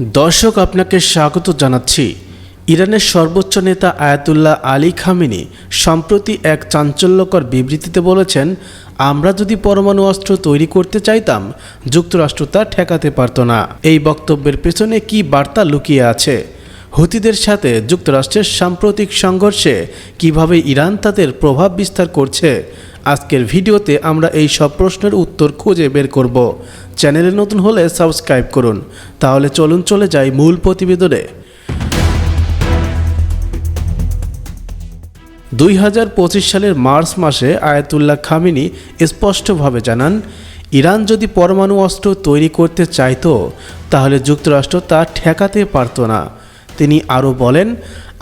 দর্শক, আপনাকে স্বাগত জানাচ্ছি। ইরানের সর্বোচ্চ নেতা আয়াতুল্লাহ আলী খামিনি সম্প্রতি এক চাঞ্চল্যকর বিবৃতিতে বলেছেন, আমরা যদি পরমাণু অস্ত্র তৈরি করতে চাইতাম, যুক্তরাষ্ট্র তা ঠেকাতে পারত না। এই বক্তব্যের পেছনে কি বার্তা লুকিয়ে আছে? হুতিদের সাথে যুক্তরাষ্ট্রের সাম্প্রতিক সংঘর্ষে কীভাবে ইরান তাদের প্রভাব বিস্তার করছে? আজকের ভিডিওতে আমরা এই সব প্রশ্নের উত্তর খুঁজে বের করব। চ্যানেলে নতুন হলে সাবস্ক্রাইব করুন। তাহলে চলুন চলে যাই মূল প্রতিবেদনে। দুই হাজার পঁচিশ সালের মার্চ মাসে আয়াতুল্লাহ খামিনি স্পষ্টভাবে জানান, ইরান যদি পরমাণু অস্ত্র তৈরি করতে চাইতো, তাহলে যুক্তরাষ্ট্র তা ঠেকাতে পারত না। তিনি আরও বলেন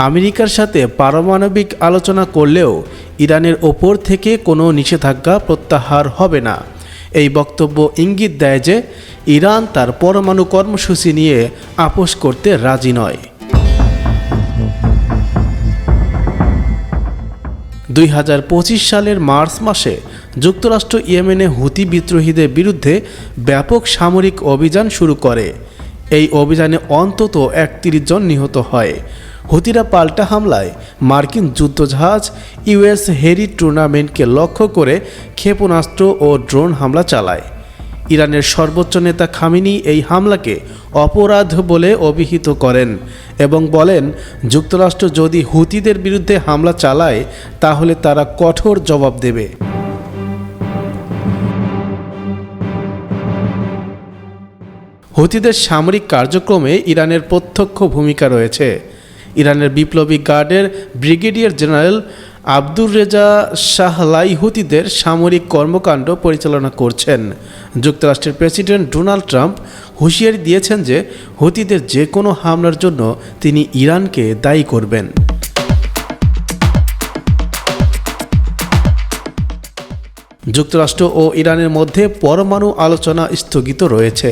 আমেরিকার সাথে পারমাণবিক আলোচনা করলেও ইরানের ওপর থেকে কোনো নিষেধাজ্ঞা প্রত্যাহার হবে না। এই বক্তব্য ইঙ্গিত দেয় যে, ইরান তার পরমাণু কর্মসূচি নিয়ে আপোষ করতে রাজি নয়। দুই সালের মার্চ মাসে যুক্তরাষ্ট্র ইয়েমেনে হুতি বিদ্রোহীদের বিরুদ্ধে ব্যাপক সামরিক অভিযান শুরু করে। এই অভিযানে অন্তত একত্রিশ জন নিহত হয়। হুতিরা পাল্টা হামলায় মার্কিন যুদ্ধজাহাজ ইউএস হেরি টুর্নামেন্টকে লক্ষ্য করে ক্ষেপণাস্ত্র ও ড্রোন হামলা চালায়। ইরানের সর্বোচ্চ নেতা খামিনি এই হামলাকে অপরাধ বলে অভিহিত করেন এবং বলেন, যুক্তরাষ্ট্র যদি হুতিদের বিরুদ্ধে হামলা চালায়, তাহলে তারা কঠোর জবাব দেবে। হুতিদের সামরিক কার্যক্রমে ইরানের প্রত্যক্ষ ভূমিকা রয়েছে। ইরানের বিপ্লবী গার্ডের ব্রিগেডিয়ার জেনারেল আব্দুর রেজা শাহলাইহুতিদের সামরিক কর্মকাণ্ড পরিচালনা করছেন। যুক্তরাষ্ট্রের প্রেসিডেন্ট ডোনাল্ড ট্রাম্প হুঁশিয়ারি দিয়েছেন যে হুতিদের যে কোনো হামলার জন্য তিনি ইরানকে দায়ী করবেন। যুক্তরাষ্ট্র ও ইরানের মধ্যে পরমাণু আলোচনা স্থগিত রয়েছে।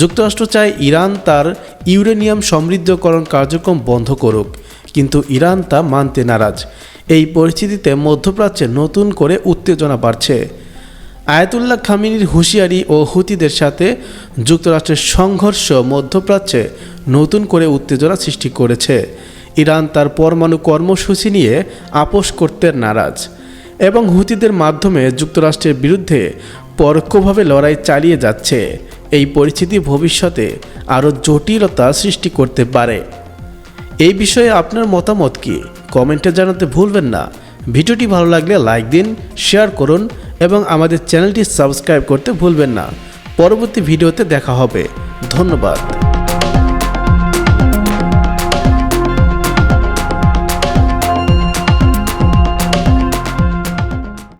যুক্তরাষ্ট্র চায় ইরান তার ইউরেনিয়াম সমৃদ্ধকরণ কার্যক্রম বন্ধ করুক, কিন্তু ইরান তা মানতে নারাজ। এই পরিস্থিতিতে মধ্যপ্রাচ্যে নতুন করে উত্তেজনা বাড়ছে। আয়াতুল্লাহ খামিনির হুঁশিয়ারি ও হুতিদের সাথে যুক্তরাষ্ট্রের সংঘর্ষ মধ্যপ্রাচ্যে নতুন করে উত্তেজনা সৃষ্টি করেছে। ইরান তার পরমাণু কর্মসূচি নিয়ে আপোষ করতে নারাজ। এবং হুতিদের মাধ্যমে যুক্তরাষ্ট্রের বিরুদ্ধে পরোক্ষভাবে লড়াই চালিয়ে যাচ্ছে। এই পরিস্থিতি ভবিষ্যতে আরও জটিলতা সৃষ্টি করতে পারে। এই বিষয়ে আপনার মতামত কি? কমেন্টে জানাতে ভুলবেন না। ভিডিওটি ভালো লাগলে লাইক দিন, শেয়ার করুন এবং আমাদের চ্যানেলটি সাবস্ক্রাইব করতে ভুলবেন না। পরবর্তী ভিডিওতে দেখা হবে। ধন্যবাদ।